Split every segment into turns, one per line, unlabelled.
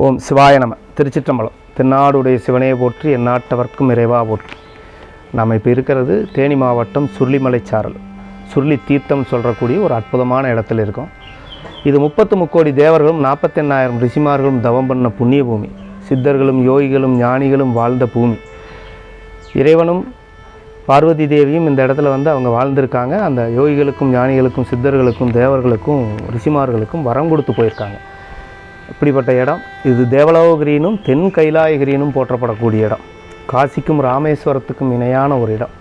ஓம் சிவாய நம. திருச்சிற்றம்பலம். தென்னாடுடைய சிவனையை போற்றி எந்நாட்டவர்க்கும் இறைவா போற்றி. நாம் இப்போ இருக்கிறது தேனி மாவட்டம் சுருளிமலை சாரல். சுருளி தீர்த்தம் சொல்கிறக்கூடிய ஒரு அற்புதமான இடத்துல இருக்கோம். இது முப்பத்து முக்கோடி தேவர்களும் நாற்பத்தெண்ணாயிரம் ரிஷிமார்களும் தவம் பண்ண புண்ணிய பூமி. சித்தர்களும் யோகிகளும் ஞானிகளும் வாழ்ந்த பூமி. இறைவனும் பார்வதி தேவியும் இந்த இடத்துல வந்து அவங்க வாழ்ந்திருக்காங்க. அந்த யோகிகளுக்கும் ஞானிகளுக்கும் சித்தர்களுக்கும் தேவர்களுக்கும் ரிஷிமார்களுக்கும் வரம் கொடுத்து போயிருக்காங்க. இப்படிப்பட்ட இடம். இது தேவலோகிரினும் தென் கைலாயகிரினும் போற்றப்படக்கூடிய இடம். காசிக்கும் ராமேஸ்வரத்துக்கும் இணையான ஒரு இடம்.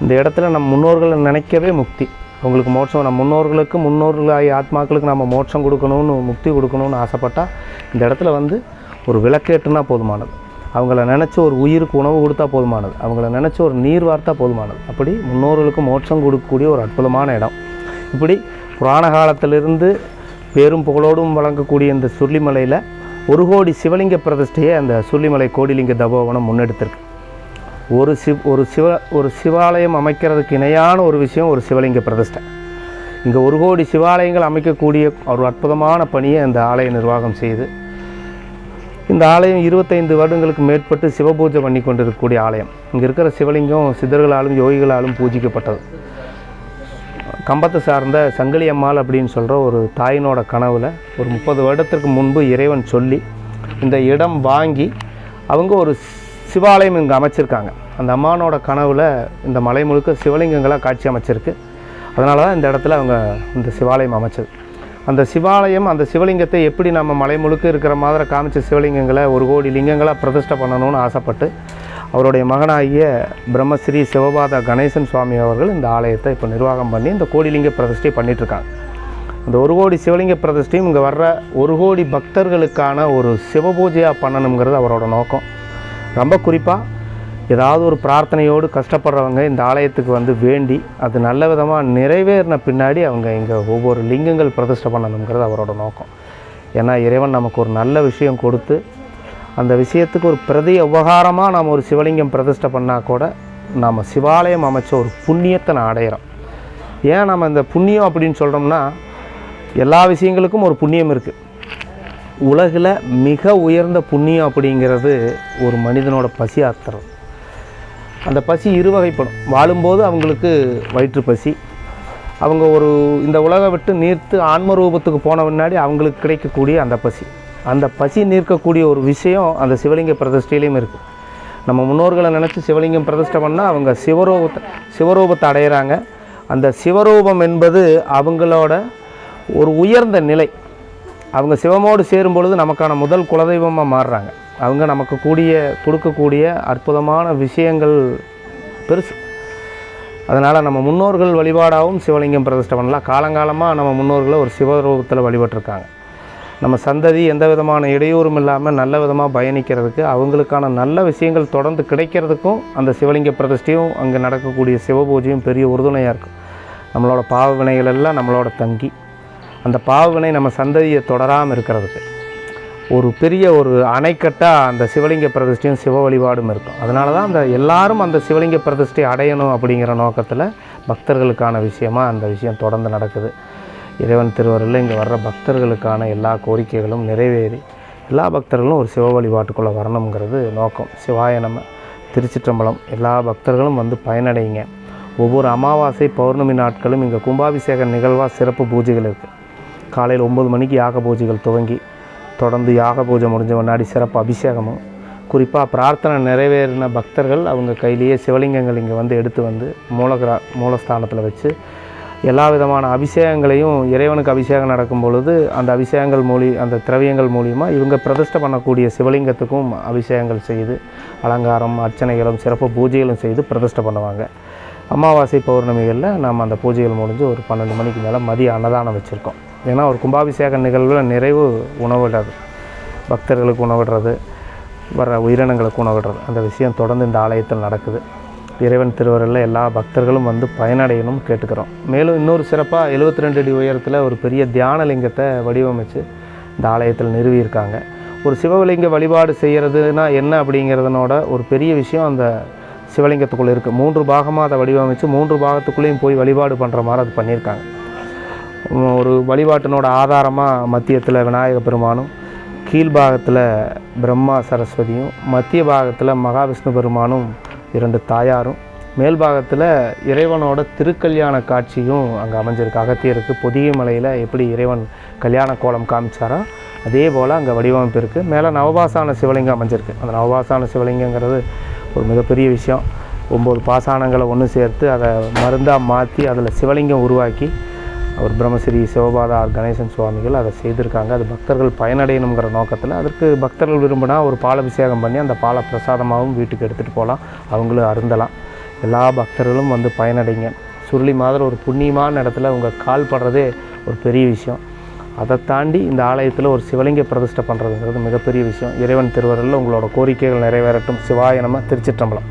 இந்த இடத்துல நம் முன்னோர்களை நினைக்கவே முக்தி. அவங்களுக்கு மோட்சம் நம் முன்னோர்களுக்கு முன்னோர்களாகி ஆத்மாக்களுக்கு நம்ம மோட்சம் கொடுக்கணும்னு முக்தி கொடுக்கணும்னு ஆசைப்பட்டால் இந்த இடத்துல வந்து ஒரு விளக்கேற்றுனா போதுமானது. அவங்கள நினச்சி ஒரு உயிருக்கு உணவு கொடுத்தா போதுமானது. அவங்கள நினச்சி ஒரு நீர் வார்த்தா போதுமானது. அப்படி முன்னோர்களுக்கு மோட்சம் கொடுக்கக்கூடிய ஒரு அற்புதமான இடம். இப்படி புராண காலத்திலிருந்து பேரும் புகழோடும் வழங்கக்கூடிய இந்த சுருளிமலையில் ஒரு கோடி சிவலிங்க பிரதிஷ்டையை அந்த சுருளிமலை கோடிலிங்க தபோவனம் முன்னெடுத்திருக்கு. ஒரு சிவ் ஒரு சிவ ஒரு சிவாலயம் அமைக்கிறதுக்கு இணையான ஒரு விஷயம் ஒரு சிவலிங்க பிரதிஷ்டை. இங்கே ஒரு கோடி சிவாலயங்கள் அமைக்கக்கூடிய ஒரு அற்புதமான பணியை இந்த ஆலய நிர்வாகம் செய்து இந்த ஆலயம் இருபத்தைந்து வருடங்களுக்கு மேற்பட்டு சிவபூஜை பண்ணி கொண்டிருக்கக்கூடிய ஆலயம். இங்கே இருக்கிற சிவலிங்கம் சித்தர்களாலும் யோகிகளாலும் பூஜிக்கப்பட்டது. கம்பத்தை சார்ந்த சங்கிலியம்மாள் அப்படின்னு சொல்கிற ஒரு தாயினோட கனவில் ஒரு முப்பது வருடத்திற்கு முன்பு இறைவன் சொல்லி இந்த இடம் வாங்கி அவங்க ஒரு சிவாலயம் இங்கே அமைச்சிருக்காங்க. அந்த அம்மானோட கனவில் இந்த மலை முழுக்க சிவலிங்கங்களாக காட்சி அமைச்சிருக்கு. அதனால தான் இந்த இடத்துல அவங்க இந்த சிவாலயம் அமைச்சது. அந்த சிவாலயம் அந்த சிவலிங்கத்தை எப்படி நம்ம மலை முழுக்க இருக்கிற மாதிரி காமிச்ச சிவலிங்கங்களை ஒரு கோடி லிங்கங்களாக பிரதிஷ்டை பண்ணணும்னு ஆசைப்பட்டு அவருடைய மகனாகிய பிரம்மஸ்ரீ சிவபாத கணேசன் சுவாமி அவர்கள் இந்த ஆலயத்தை இப்போ நிர்வாகம் பண்ணி இந்த கோடிலிங்க பிரதிஷ்டை பண்ணிகிட்ருக்காங்க இந்த ஒரு கோடி சிவலிங்க பிரதிஷ்டையும் இங்கே வர்ற ஒரு கோடி பக்தர்களுக்கான ஒரு சிவபூஜையாக பண்ணணுங்கிறது அவரோட நோக்கம். ரொம்ப குறிப்பாக ஏதாவது ஒரு பிரார்த்தனையோடு கஷ்டப்படுறவங்க இந்த ஆலயத்துக்கு வந்து வேண்டி அது நல்ல விதமாக நிறைவேறின பின்னாடி அவங்க இங்கே ஒவ்வொரு லிங்கங்கள் பிரதிஷ்டை பண்ணணுங்கிறது அவரோட நோக்கம். ஏன்னா இறைவன் நமக்கு ஒரு நல்ல விஷயம் கொடுத்து அந்த விஷயத்துக்கு ஒரு பிரதி உபகாரமாக நாம் ஒரு சிவலிங்கம் பிரதிஷ்டை பண்ணால் கூட நாம் சிவாலயம் அமைச்ச ஒரு புண்ணியத்தை நான் அடையிறோம். ஏன் நம்ம இந்த புண்ணியம் அப்படின்னு சொல்கிறோம்னா எல்லா விஷயங்களுக்கும் ஒரு புண்ணியம் இருக்குது உலகில் மிக உயர்ந்த புண்ணியம் அப்படிங்கிறது ஒரு மனிதனோட பசி ஆத்துறது அந்த பசி இருவகைப்படும். வாழும்போது அவங்களுக்கு வயிற்று பசி. அவங்க ஒரு இந்த உலகை விட்டு நீர்த்து ஆன்ம ரூபத்துக்கு போன முன்னாடி அவங்களுக்கு கிடைக்கக்கூடிய அந்த பசி. அந்த பசி நிற்கக்கூடிய ஒரு விஷயம் அந்த சிவலிங்க பிரதிஷ்டையிலையும் இருக்குது நம்ம முன்னோர்களை நினச்சி சிவலிங்கம் பிரதிஷ்டை பண்ணால் அவங்க சிவரூபத்தை சிவரூபத்தை அடையிறாங்க. அந்த சிவரூபம் என்பது அவங்களோட ஒரு உயர்ந்த நிலை. அவங்க சிவமோடு சேரும் பொழுது நமக்கான முதல் குலதெய்வமாக மாறுறாங்க. அவங்க நமக்கு கூடிய கொடுக்கக்கூடிய அற்புதமான விஷயங்கள் பெருசு. அதனால் நம்ம முன்னோர்கள் வழிபாடாகவும் சிவலிங்கம் பிரதிஷ்டை பண்ணலாம். காலங்காலமாக நம்ம முன்னோர்களை ஒரு சிவரூபத்தில் வழிபட்டிருக்காங்க. நம்ம சந்ததி எந்த விதமான இடையூறும் இல்லாமல் நல்ல விதமாக பயணிக்கிறதுக்கு அவங்களுக்கான நல்ல விஷயங்கள் தொடர்ந்து கிடைக்கிறதுக்கும் அந்த சிவலிங்க பிரதிஷ்டையும் அங்கே நடக்கக்கூடிய சிவபூஜையும் பெரிய உறுதுணையாக இருக்கும். நம்மளோட பாவ வினைகள் எல்லாம் நம்மளோட தங்கி. அந்த பாவவினை நம்ம சந்ததியை தொடராமல் இருக்கிறதுக்கு. ஒரு பெரிய ஒரு அணைக்கட்டாக அந்த சிவலிங்க பிரதிஷ்டையும் சிவ வழிபாடும் இருக்கும். அதனால தான் அந்த எல்லாரும் அந்த சிவலிங்க பிரதிஷ்டை அடையணும் அப்படிங்கிற நோக்கத்தில் பக்தர்களுக்கான விஷயமா அந்த விஷயம் தொடர்ந்து நடக்குது. இறைவன் திருவருளில் இங்கே வர்ற பக்தர்களுக்கான எல்லா கோரிக்கைகளும் நிறைவேறி எல்லா பக்தர்களும் ஒரு சிவ வழிபாட்டுக்குள்ளே வரணுங்கிறது நோக்கம். சிவாய நம்ம திருச்சிற்றம்பலம். எல்லா பக்தர்களும் வந்து பயனடைங்க. ஒவ்வொரு அமாவாசை பௌர்ணமி நாட்களும் இங்கே கும்பாபிஷேக நிகழ்வாக சிறப்பு பூஜைகள் இருக்குது காலையில் ஒம்பது மணிக்கு யாக பூஜைகள் துவங்கி தொடர்ந்து யாக பூஜை முடிஞ்ச முன்னாடி சிறப்பு அபிஷேகமும். குறிப்பாக பிரார்த்தனை நிறைவேறின பக்தர்கள் அவங்க கையிலேயே சிவலிங்கங்கள் இங்கே வந்து எடுத்து வந்து மூலகிரா மூலஸ்தானத்தில் வச்சு எல்லா விதமான அபிஷேகங்களையும் இறைவனுக்கு அபிஷேகம் நடக்கும் பொழுது அந்த அபிஷேகங்கள் மூலி அந்த திரவியங்கள் மூலியமாக இவங்க பிரதிஷ்டை பண்ணக்கூடிய சிவலிங்கத்துக்கும் அபிஷேகங்கள் செய்து அலங்காரம் அர்ச்சனைகளும் சிறப்பு பூஜைகளும் செய்து பிரதிஷ்டை பண்ணுவாங்க. அமாவாசை பௌர்ணமிகளில் நம்ம அந்த பூஜைகள் முடிஞ்சு ஒரு பன்னெண்டு மணிக்கு மேலே மதிய அன்னதானம் வச்சுருக்கோம். ஏன்னா ஒரு கும்பாபிஷேக நிகழ்வில் நிறைவு உணவிடாது பக்தர்களுக்கு உணவிடுறது வர உயிரினங்களுக்கு உணவிடுறது. அந்த விஷயம் தொடர்ந்து இந்த ஆலயத்தில் நடக்குது. இறைவன் திருவரில் எல்லா பக்தர்களும் வந்து பயனடையணும் கேட்டுக்கிறோம். மேலும் இன்னொரு சிறப்பாக எழுபத்தி ரெண்டு அடி உயரத்தில் ஒரு பெரிய தியான லிங்கத்தை வடிவமைச்சு இந்த ஆலயத்தில் நிறுவியிருக்காங்க. ஒரு சிவலிங்க வழிபாடு செய்கிறதுனா என்ன அப்படிங்கிறதுனோட ஒரு பெரிய விஷயம் அந்த சிவலிங்கத்துக்குள்ளே இருக்குது மூன்று பாகமாக அதை வடிவமைச்சு மூன்று பாகத்துக்குள்ளேயும் போய் வழிபாடு பண்ணுற மாதிரி அது பண்ணியிருக்காங்க. ஒரு வழிபாட்டினோட ஆதாரமாக மத்தியத்தில் விநாயக பெருமானும் கீழ்பாகத்தில் பிரம்மா சரஸ்வதியும் மத்திய பாகத்தில் மகாவிஷ்ணு பெருமானும் இரண்டு தாயாரும் மேல்பாகத்தில் இறைவனோட திருக்கல்யாண காட்சியும் அங்கே அமைஞ்சிருக்கு. அகத்தியருக்கு புதிய மலையில் எப்படி இறைவன் கல்யாண கோலம் காமிச்சாரோ அதே போல் அங்கே வடிவமைப்பு இருக்குது மேலே நவபாசான சிவலிங்கம் அமைஞ்சிருக்கு. அந்த நவபாசான சிவலிங்கங்கிறது ஒரு மிகப்பெரிய விஷயம். ஒம்பது பாசானங்களை ஒன்று சேர்த்து அதை மருந்தாக மாற்றி அதில் சிவலிங்கம் உருவாக்கி அவர் பிரம்மஸ்ரீ சிவபாதார் கணேசன் சுவாமிகள் அதை செய்திருக்காங்க. அது பக்தர்கள் பயனடையணுங்கிற நோக்கத்தில் அதற்கு பக்தர்கள் விரும்பினா ஒரு பாலபிஷேகம் பண்ணி அந்த பாலை பிரசாதமாகவும் வீட்டுக்கு எடுத்துகிட்டு போகலாம் அவங்களும் அருந்தலாம். எல்லா பக்தர்களும் வந்து பயனடைங்க. சுருளி மாதிரி ஒரு புண்ணியமான இடத்துல உங்கள் கால் படுறதே ஒரு பெரிய விஷயம். அதை தாண்டி இந்த ஆலயத்தில் ஒரு சிவலிங்க பிரதிஷ்டை பண்ணுறதுங்கிறது மிகப்பெரிய விஷயம். இறைவன் திருவருளில் உங்களோட கோரிக்கைகள் நிறைவேறட்டும். சிவாய நம திருச்சிற்றம்பலம்.